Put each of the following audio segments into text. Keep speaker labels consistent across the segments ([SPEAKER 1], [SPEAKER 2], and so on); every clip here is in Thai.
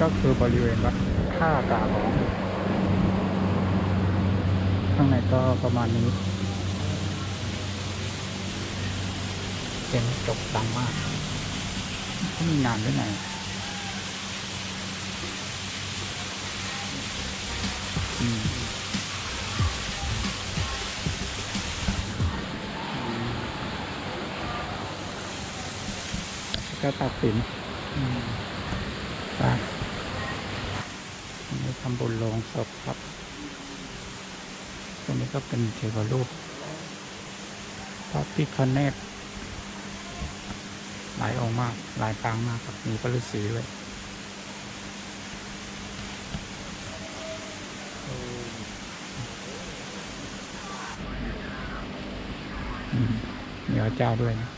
[SPEAKER 1] ก็คือบริเวณวัดท่ากาหลองข้างในก็ประมาณนี้
[SPEAKER 2] เสียงจบดังมาก
[SPEAKER 1] ก็มีงานด้วยไงอืมก็ตัดสินไป ทำบุญลงศพครับ ตรงนี้ก็เป็นเทวรูปพระพิคเนตหลายองค์มาก หลายปางมากครับ มีพระฤาษีเลยมมีพระเจ้าด้วยนะ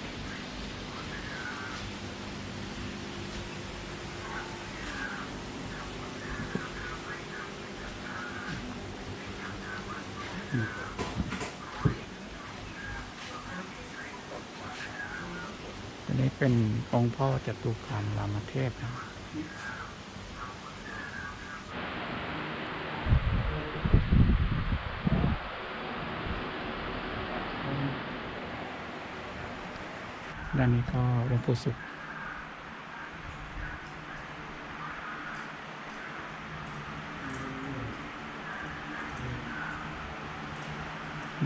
[SPEAKER 1] อันนี้เป็นองค์พ่อจตุคามรามเทพนะด้านนี้ก็หลวงปู่สุข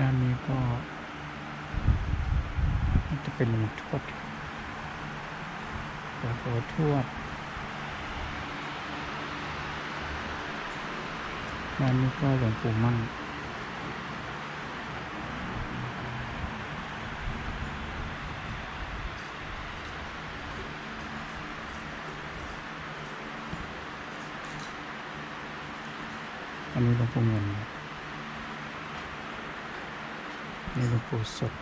[SPEAKER 1] ด้านนี้ ก็จะเป็นหลวงทวดหลวงปู่ทวดด้านนี้ก็หลวงปู่มั่งอันนี้หลวงปู่เงิน นี่หลวงปู่สด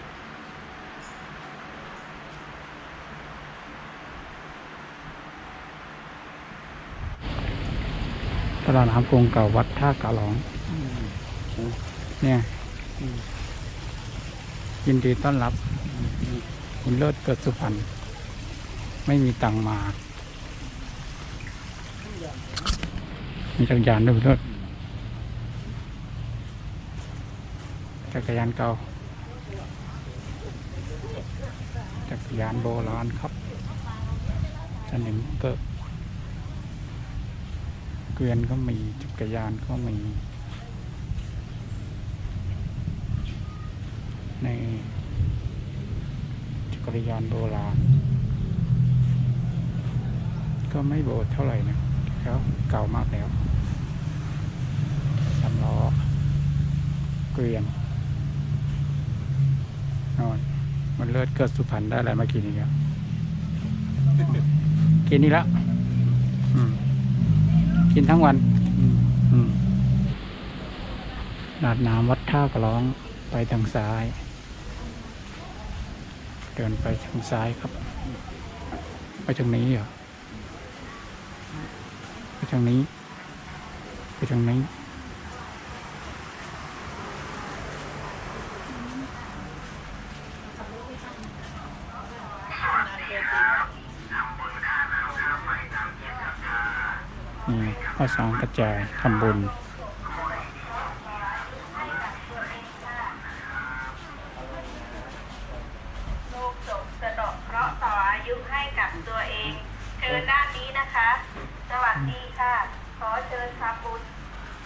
[SPEAKER 1] ตลาดน้ำกรงเก่าวัดท่ากาหลองเนี่ยยินดีต้อนรับ คุณเลิศเกิดสุพรรณไม่มีตังมา มีจักรยานด้วยคุณเลิศจักรยานเก่า จักร ยานโบราณครับสนิมเกิดเกวียนก็มีจักรยานก็มี ในจักรยานโบราณ ก็ไม่โบดเท่าไหร่นะแล้วเก่ามากแล้วสาล้อเกวียนนอน มันเลิศเกิดสุพรรณได้อะไรมากินอีกแล้วกินนี่แล้วกินทั้งวันนาดน้ำวัดท่ากระร้องไปทางซ้าย เดินไปทางซ้ายครับ ไปทางนี้เหรอไปทางนี้ ไปทางนี้ นี่ข้อสองกระจายทำบุญ
[SPEAKER 3] ลูกจบสะเดอกเคราะห์ต่ออายุให้กับตัวเอง เชิญด้านนี้นะคะ สวัสดีค่ะ ขอเชิญทำบุญ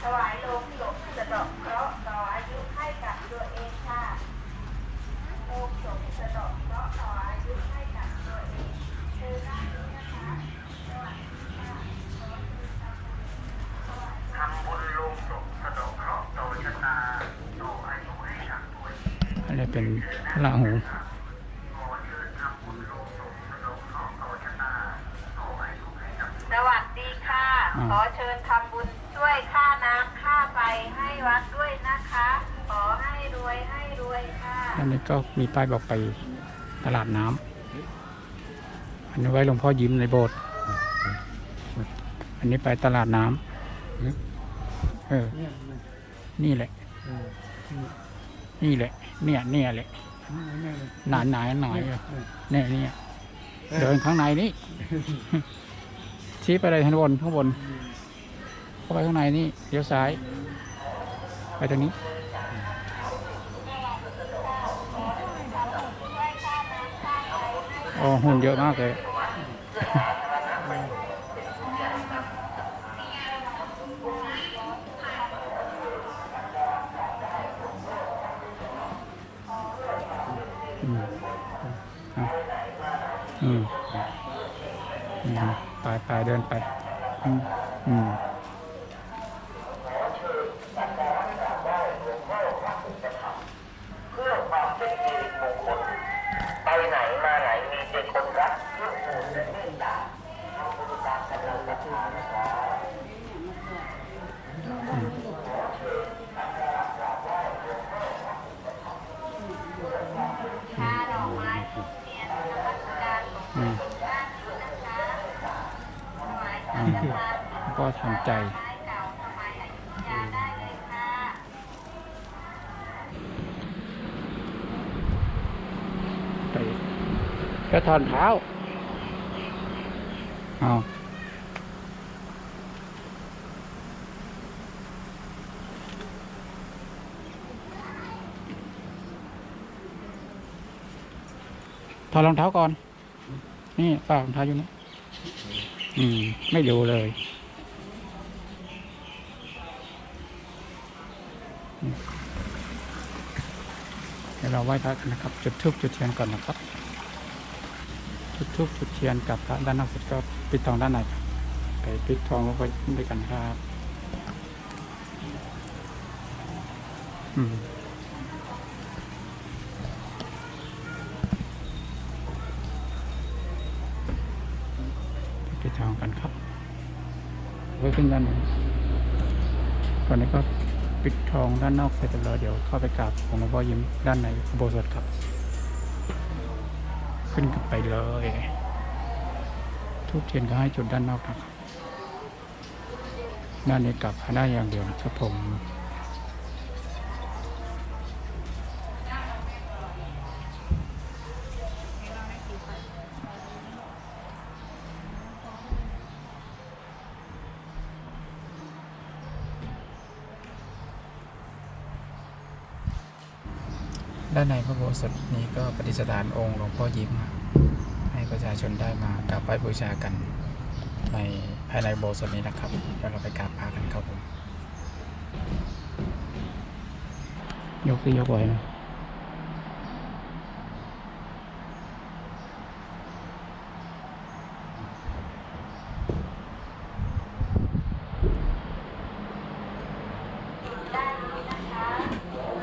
[SPEAKER 3] ถวายโลงศพสะเดอกเคราะห์ต่ออายุให้กับตัวเองค่ะโลงศพสะเดอกเคราะห์ต่ออายุให้กับตัวเองเชิญด้านนี้นะคะสวัสดีค่ะขอเชิญทำบุญ
[SPEAKER 4] ทำบุญลงศพสะเดอกเคราะห์ต่อชะตาต่ออายุให้กับตัวเอง
[SPEAKER 1] อะไรเป็นพระราหู
[SPEAKER 4] ขอเชิญทำบุญลงศพสะเดอกเคราะห์ต่อชะตาต่ออายุให้กับ
[SPEAKER 3] สวัสดีค่ะ ขอเชิญทำบุญช่วยค่าน้ำค่าไฟให้วัดด้วยนะคะ ขอให้รวยให้รวยค่ะ
[SPEAKER 1] อันนี้ก็มีป้ายบอกไปตลาดน้ำอันนี้ไว้หลวงพ่อยิ้มในโบสถ์อันนี้ไปตลาดน้ำเออ
[SPEAKER 2] เนี่ย
[SPEAKER 1] นี่แหละ
[SPEAKER 2] เออ
[SPEAKER 1] นี่แหละ เนี่ยเนี่ยแหละ
[SPEAKER 2] เนี่ยเลย
[SPEAKER 1] หนาหนาหน่อย
[SPEAKER 2] เออ
[SPEAKER 1] เนี่ยเนี่ยเดินข้างในนี่
[SPEAKER 2] ช
[SPEAKER 1] ชี้ไปเลยข้างบนข้างบนเข้าไปข้างในนี่เลี้ยวซ้าย ไปทางนี้โอ้หุ่นเยอะมากเลย อืมอะ อืมอืมไปไปเดินไป อืมอืม
[SPEAKER 4] เพื่อความเป็นสิริมงคลไปไหนมาไหนมีแต่คนรักเพื่อผูกและเมตตาเอาบุญตามกำลังศรัทธานะครับ
[SPEAKER 3] ค่าดอกไม้ทุกเทียนนมัสการหลวง
[SPEAKER 1] อืม
[SPEAKER 3] ปู่ด้านนี้นะคะถวาย
[SPEAKER 1] อื
[SPEAKER 3] สัง
[SPEAKER 1] ม
[SPEAKER 3] ฆทาน
[SPEAKER 1] แล้ว ก็ทำใจ
[SPEAKER 3] ไม้เก่าสมัยอยุธยาได้เลยค่ะ
[SPEAKER 1] ไปก็ถอนเท้า เอาถอดรองเท้าก่อน นี่ฝากรองเท้าอยู่นี่ อืม ไม่ดูเลย เดี๋ยวเราไหว้พระกันนะครับ จุดธูปจุดเทียนก่อนนะครับ จุดธูปจุดเทียนกับพระด้านนอกเสร็จก็ปิดทองด้านในไปปิดทองลงไปด้วยกันครับ อืม ปิดทองกันครับไว้ขึ้นด้านบนตอนนี้ก็ปิดทองด้านนอกเสร็จแล้วเดี๋ยวเข้าไปกราบของหลวงพ่อยิ้มด้านในอุโบสถครับ ขึ้นกันไปเลย ทุกเทียนก็ให้จุดด้านนอกนะครับด้านนี้กลับได้อย่างเดียวครับผม ด้านในพระโบสถนี้ก็ปฏิสถานองค์หลวงพ่อยิ้ม ให้ประชาชนได้มากราบไหว้บูชากัน ในภายในโบสถนี้นะครับเดี๋ยวเราไปกราบพระกันครับผมยกสิยกไหวนะ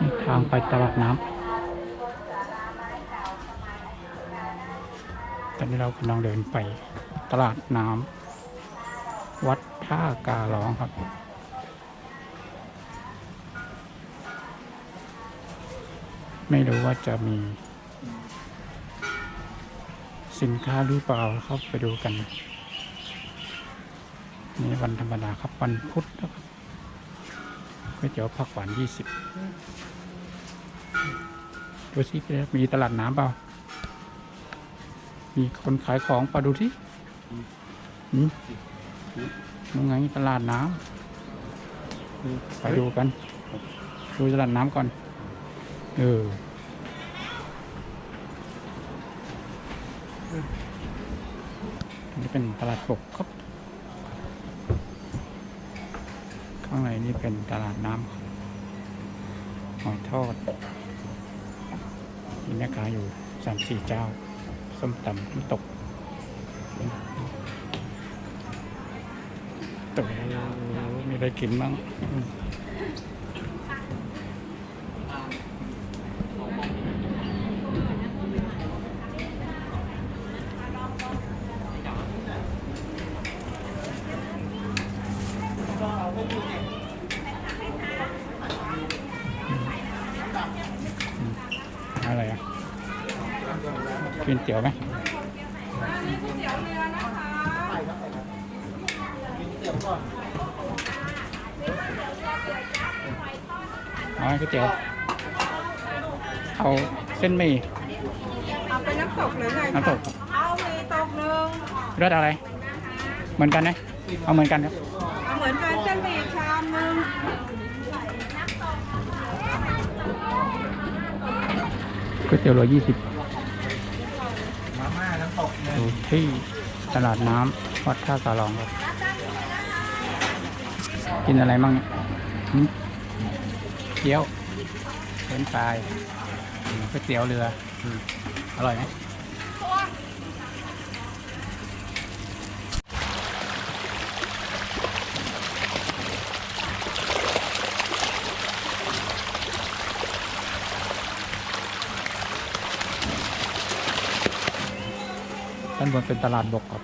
[SPEAKER 1] นี่ทางไปตลาดน้ำตอ นี้เรากำลังเดินไปตลาดน้ำวัดท่ากาหลองครับ ไม่รู้ว่าจะมี สินค้าหรือเปล่าครับไปดูกัน นี่วันธรรมดาครับวันพุธนะครับก๋วยเตี๋ยวผักหวานยี่สิบดูสิมีตลาดน้ำเปล่า มีคนขายของเปล่าดูที่อืมมึงไงตลาดน้ำไปดูกันดูตลาดน้ำก่อน เอออันนี้เป็นตลาดปกครับ ข้างในนี่เป็นตลาดน้ำครับหอยทอดมีแม่ค้าอยู่สามสี่เจ้า ส้มตำน้ำตกตกมีอะไรกินบ้างอืมอะไรอะ กินเตี๋ยวไหมเอาก๋วยเตี๋ยว เอาเส้นหมี่
[SPEAKER 5] เอาเป็นน้ำตกหรือไงคะ
[SPEAKER 1] น้ำตก
[SPEAKER 5] เอามีตกหนึ่ง
[SPEAKER 1] รสอะไร
[SPEAKER 5] ม
[SPEAKER 1] เหมือนกันนะเอาเหมือนกันครับ
[SPEAKER 5] เอาเหมือนกันเส้นหมี่ชามนึง
[SPEAKER 1] ก๋วยเตี๋ยวโลยี่สิบ
[SPEAKER 2] มาม่าน้ำตกเนี่ย
[SPEAKER 1] อยู่ ที่ตลาดน้ำวัดท่าสาลองครับกินอะไรมั่งเนี่ยเกี๊ยวเป็นปลายก๋วยเตี๋ยวเรืออร่อยไหม ด้านเป็นตลาดบกครับ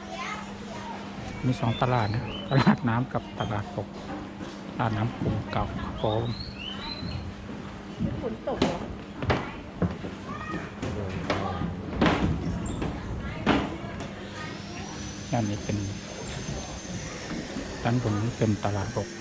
[SPEAKER 1] มีสองตลาดนะตลาดน้ำกับตลาดบกตลาดน้ำกลุ่มเก่าครับผม
[SPEAKER 5] ฝนตกเหรอ
[SPEAKER 1] ด้านนี้เป็นด้านบนนี้เป็นตลาดบก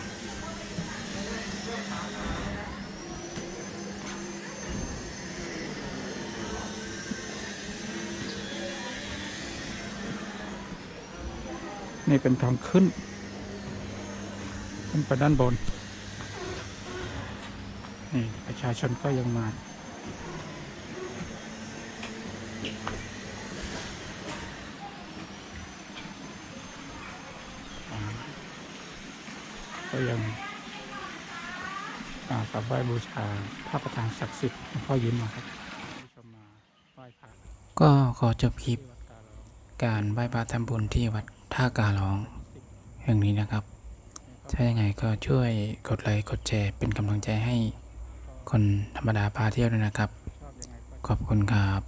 [SPEAKER 1] นี่เป็นทางขึ้น ขึ้นไปด้านบน นี่ประชาชนก็ยังมาก็ยังกราบกับไหว้บูชาพระประธานศักดิ์สิทธิ์หลวงพ่อยิ้มนะครับ
[SPEAKER 6] ก็ขอจบคลิป
[SPEAKER 1] กา
[SPEAKER 6] รไหว้พระทำบุญที่วัด ท่าการ้องแห่งนี้นะครับ ถ้ายังไงก็ช่วยกดไลค์กดแชร์เป็นกำลังใจให้คนธรรมดาพาเที่ยวด้วยนะครับ ขอบคุณครับ